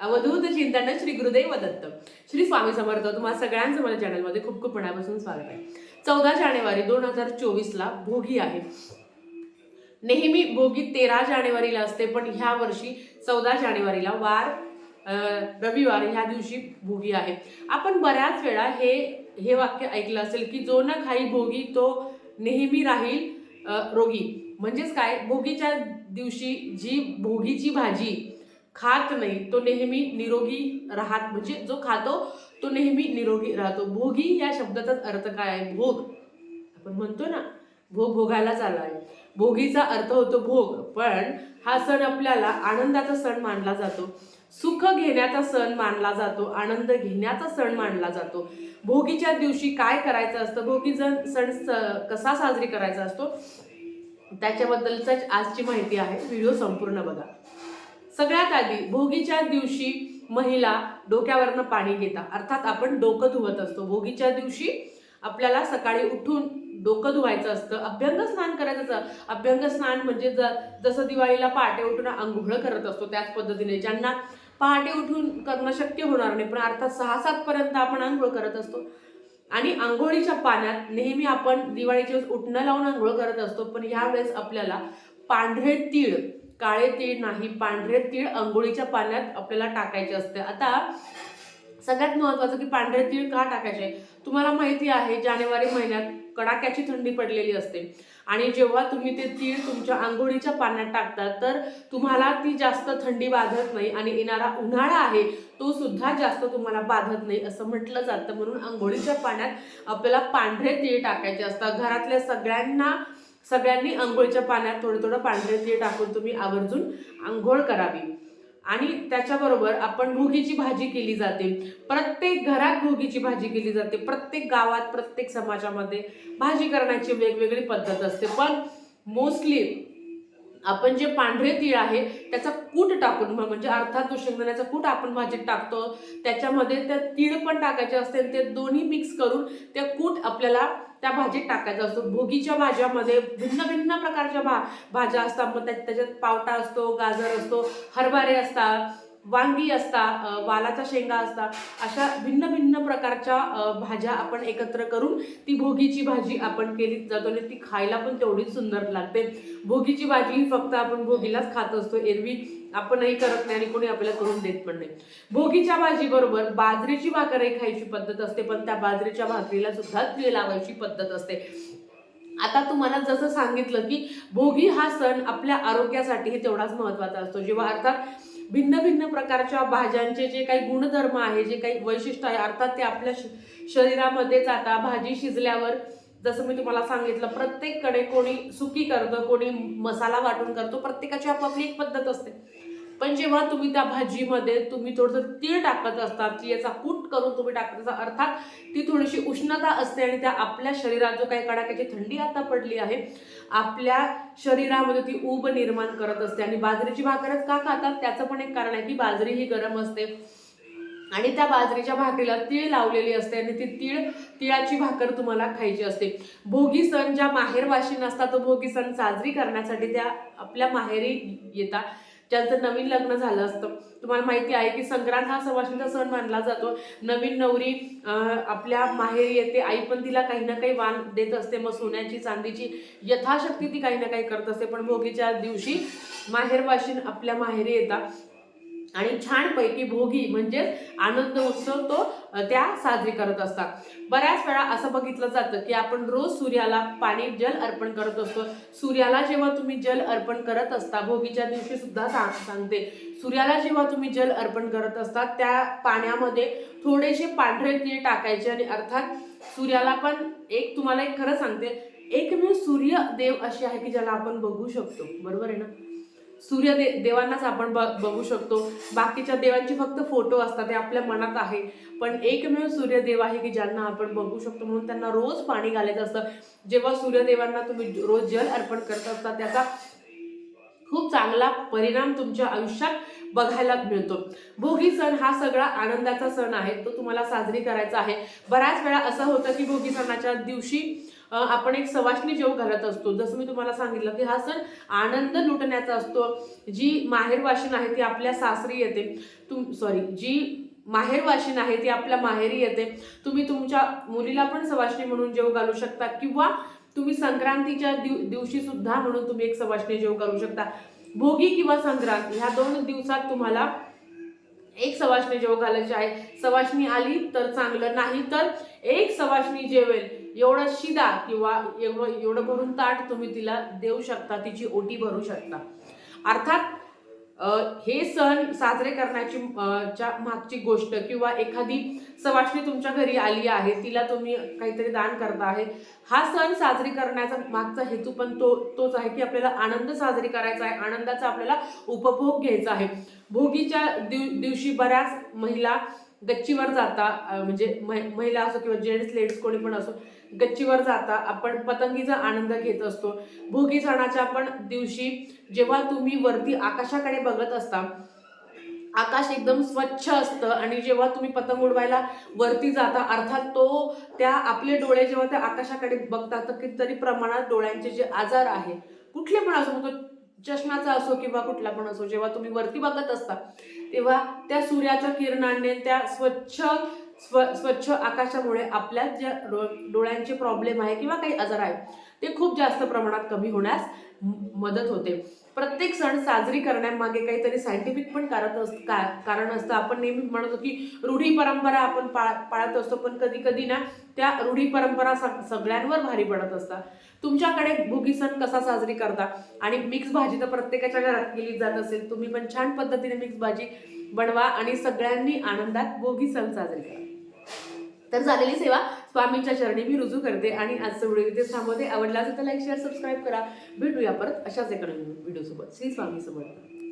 अवधूत चिंतन श्री गुरुदेव दत्त. श्री स्वामी समर्थ तुम्हाला सगळ्यांचं मला चॅनलमध्ये खूप खूप मनापासून स्वागत आहे. चौदा जानेवारी दोन हजार चोवीसला भोगी आहे. नेहमी भोगी तेरा जानेवारीला असते पण ह्या वर्षी चौदा जानेवारीला वार रविवार ह्या दिवशी भोगी आहे. आपण बऱ्याच वेळा हे हे वाक्य ऐकलं असेल की जो न खाई भोगी तो नेहमी राहील रोगी. म्हणजेच काय? भोगीच्या दिवशी जी भोगीची भाजी खात नाही तो नेहमी निरोगी राहत म्हणजे जो खातो तो नेहमी निरोगी राहतो. भोगी या शब्दाचाच अर्थ काय आहे? भोग. आपण म्हणतो ना भोग भोगायला चालला आहे भोगीचा अर्थ होतो भोग पण हा सण आपल्याला आनंदाचा सण मानला जातो. सुख घेण्याचा सण मानला जातो आनंद घेण्याचा सण मानला जातो. भोगीच्या दिवशी काय करायचं असतं? भोगीचा सण स- कसा साजरी करायचा असतो? त्याच्याबद्दलच आजची माहिती आहे. व्हिडिओ संपूर्ण बघा. सगळ्यात आधी भोगीच्या दिवशी महिला डोक्यावरनं पाणी घेतात. अर्थात आपण डोकं धुवत असतो. भोगीच्या दिवशी आपल्याला सकाळी उठून डोकं धुवायचं असतं. अभ्यंग स्नान करायचं असतं. अभ्यंग स्नान म्हणजे ज जसं दिवाळीला पहाटे उठून आंघोळ करत असतो त्याच पद्धतीने. ज्यांना पहाटे उठून करणं शक्य होणार नाही पण अर्थात सहा सातपर्यंत आपण आंघोळ करत असतो. आणि आंघोळीच्या पाण्यात नेहमी आपण दिवाळीच्या वेळेस उठणं लावून आंघोळ करत असतो. पण ह्यावेळेस आपल्याला पांढरे तीळ काळे तीळ नाही पांढरे तीळ आंघोळीच्या पाण्यात आपल्याला टाकायचे असते. आता सगळ्यात महत्वाचं की पांढरे तीळ का टाकायचे? तुम्हाला माहिती आहे जानेवारी महिन्यात कडाक्याची थंडी पडलेली असते. आणि जेव्हा तुम्ही ते तीळ तुमच्या आंघोळीच्या पाण्यात टाकता तर तुम्हाला ती जास्त थंडी बाधत नाही आणि येणारा उन्हाळा आहे तो सुद्धा जास्त तुम्हाला बाधत नाही असं म्हटलं जातं. म्हणून आंघोळीच्या पाण्यात आपल्याला पांढरे तीळ टाकायचे असतात. घरातल्या सगळ्यांना सगळ्यांनी आंघोळीच्या पाण्यात थोडं थोडं पांढरे तीळ टाकून तुम्ही आवर्जून आंघोळ करावी. आणि त्याच्याबरोबर आपण भोगीची भाजी केली जाते. प्रत्येक घरात भोगीची भाजी केली जाते. प्रत्येक गावात प्रत्येक समाजामध्ये भाजी करण्याची वेगवेगळी पद्धत असते. पण मोस्टली आपण जे पांढरे तीळ आहे त्याचा कूट टाकून म्हणजे अर्थात तो शेंगदाण्याचा कूट आपण भाजीत टाकतो त्याच्यामध्ये त्या तीळ पण टाकायचे असते ते दोन्ही मिक्स करून त्या कूट आपल्याला त्या भाजीत टाकायचा असतो. भोगीच्या भाज्यामध्ये भिन्न भिन्न प्रकारच्या भा भाज्या असतात. मग त्याच्यात पावटा असतो गाजर असतो हरभरे असतात. वांगी असतात वालाच्या शेंगा असतात अशा भिन्न भिन्न प्रकारच्या भाज्या आपण एकत्र करून ती भोगीची भाजी आपण केली जातो आणि ती खायला पण तेवढीच सुंदर लागते. भोगीची भाजी ही फक्त आपण भोगीलाच खात असतो एरवी आपणही करत नाही आणि कोणी आपल्याला करून देत पण नाही. भोगीच्या भाजी बरोबर बाजरीची भाकरही खायची पद्धत असते पण त्या बाजरीच्या भाकरीला सुद्धा तीळ लावायची पद्धत असते. आता तुम्हाला जसं सांगितलं की भोगी हा सण आपल्या आरोग्यासाठीही तेवढाच महत्त्वाचा असतो. जेव्हा अर्थात भिन्न भिन्न प्रकारच्या भाज्यांचे जे काही गुणधर्म आहे जे काही वैशिष्ट्य आहे अर्थात ते आपल्या श- शरीरामध्ये जाता भाजी शिजल्यावर जसं मी तुम्हाला सांगितलं प्रत्येककडे कोणी सुकी करतं कोणी मसाला वाटून करतो प्रत्येकाची आपापली एक पद्धत असते. पण जेव्हा तुम्ही त्या भाजीमध्ये तुम्ही थोडंसं तीळ टाकत असतात की याचा कूट करून तुम्ही टाकत असता अर्थात ती थोडीशी उष्णता असते आणि त्या आपल्या शरीरात जो काही कडाक्याची थंडी आता पडली आहे आपल्या शरीरामध्ये ती ऊब निर्माण करत असते आणि बाजरीची भाकरच का खातात? त्याचं पण एक कारण आहे की बाजरी ही गरम असते. आणि त्या बाजरीच्या भाकरीला तीळ लावलेली असते आणि ती तीळ तिळाची भाकर तुम्हाला खायची असते. भोगी सण ज्या माहेरवाशीन असतात तो भोगी सण साजरी करण्यासाठी त्या आपल्या माहेरी येतात. ज्यांचं नवीन लग्न झालं असतं. तुम्हाला माहिती आहे की संक्रांत हा सवाशीचा सण मानला जातो. नवीन नवरी आपल्या माहेरी येते. आई पण तिला काही ना काही वाण देत असते. मग सोन्याची चांदीची यथाशक्ती ती काही ना काही करत असते. पण भोगीच्या दिवशी माहेरवाशीन आपल्या माहेरी येतात. आणि छानपैकी भोगी म्हणजेच आनंद उत्सव तो त्या साजरी करत असतात. बऱ्याच वेळा असं बघितलं जातं की आपण रोज सूर्याला पाणी जल अर्पण करत असतो. सूर्याला जेव्हा तुम्ही जल अर्पण करत असता भोगीच्या दिवशी सुद्धा सांग सांगते. सूर्याला जेव्हा तुम्ही जल अर्पण करत असता त्या पाण्यामध्ये थोडेसे पांढरे तीळ टाकायचे आणि अर्थात सूर्याला पण एक तुम्हाला एक खरं सांगते एकमेव सूर्य देव असे आहे की ज्याला आपण बघू शकतो. बरोबर आहे ना? सूर्य दे देवांनाच आपण ब बघू शकतो. बाकीच्या देवांचे फक्त फोटो असतात ते आपल्या मनात आहे. पण एकमेव सूर्यदेव आहे की ज्यांना आपण बघू शकतो म्हणून त्यांना रोज पाणी घालायचं असतं. जेव्हा सूर्यदेवांना तुम्ही रोज जल अर्पण करत असता त्याचा खूप चांगला परिणाम तुमच्या आयुष्यात बघायला मिळतो. भोगी सण हा सगळा आनंदाचा सण आहे तो तुम्हाला साजरी करायचा आहे. बऱ्याच वेळा असं होतं की भोगी सणाच्या दिवशी आपण एक सवाष्णी जेव घालत असतो. जसं मी तुम्हाला सांगितलं की हा सण आनंद लुटण्याचा असतो. जी माहेरवाशीन आहे ती आपल्या सासरी येते. तुम सॉरी जी माहेरवाशीन आहे ती आपल्या माहेरी येते. तुम्ही तुमच्या मुलीला पण सवाष्णी म्हणून जेव घालू शकता किंवा तुम्ही संक्रांतीच्या दिव दिवशी सुद्धा म्हणून तुम्ही एक सवाष्णी जेव घालू शकता. भोगी किंवा संक्रांत ह्या दोन दिवसात तुम्हाला एक सवाष्णी जेव घालायची आहे सवाष्णी आली तर चांगलं. नाही तर एक सवाष्णी जेवेल एवढं शिदा किंवा एवढं एवढं भरून ताट तुम्ही तिला देऊ शकता तिची ओटी भरू शकता. अर्थात हे सण साजरे करण्याची च्या मागची गोष्ट किंवा एखादी सवाशणी तुमच्या घरी आली आहे तिला तुम्ही काहीतरी दान करता आहे हा सण साजरी करण्याचा मागचा हेतू पण तो तोच आहे की आपल्याला आनंद साजरी करायचा आहे आनंदाचा आपल्याला उपभोग घ्यायचा आहे. भोगीच्या दिव दिवशी बऱ्याच महिला गच्चीवर जाता म्हणजे महिला असो किंवा जेंट्स लेडीज कोणी पण असो गच्चीवर जाता आपण पतंगीचा आनंद घेत असतो. भोगी सणाच्या पण दिवशी जेव्हा तुम्ही वरती आकाशाकडे बघत असता आकाश एकदम स्वच्छ असतं आणि जेव्हा तुम्ही पतंग उडवायला वरती जाता अर्थात तो त्या आपले डोळे जेव्हा त्या आकाशाकडे बघतात तर कितीतरी प्रमाणात डोळ्यांचे जे आजार आहे कुठले पण असो मग तो चष्म्याचा असो किंवा कुठला पण असो जेव्हा तुम्ही वरती बघत असता तेव्हा त्या सूर्याच्या किरणाने त्या स्वच्छ स्व स्वच्छ आकाशामुळे आपल्या ज्या डो- डोळ्यांचे प्रॉब्लेम आहे किंवा काही आजार आहे ते खूप जास्त प्रमाणात कमी होण्यास मदत होते. प्रत्येक सण साजरी करण्यामागे काहीतरी सायंटिफिक पण कारण असतं का कारण असतं. आपण नेहमी म्हणतो की रूढी परंपरा आपण पाळ पाळत असतो पण कधी कधी ना त्या रूढी परंपरा सग सगळ्यांवर भारी पडत असतात. तुमच्याकडे भोगी सण कसा साजरी करता? आणि मिक्स भाजी तर प्रत्येकाच्या घरात केली जात असेल. तुम्ही पण छान पद्धतीने मिक्स भाजी बनवा आणि सगळ्यांनी आनंदात भोगी सण साजरी करा. तर झालेली सेवा स्वामींच्या चरणी मी रुजू करते आणि आजचं व्हिडिओ इथे थांबवते. आवडला असेल तर लाईक शेअर सबस्क्राईब करा. भेटूया परत अशाच एका नवीन व्हिडिओसोबत. श्री स्वामी समर्थ.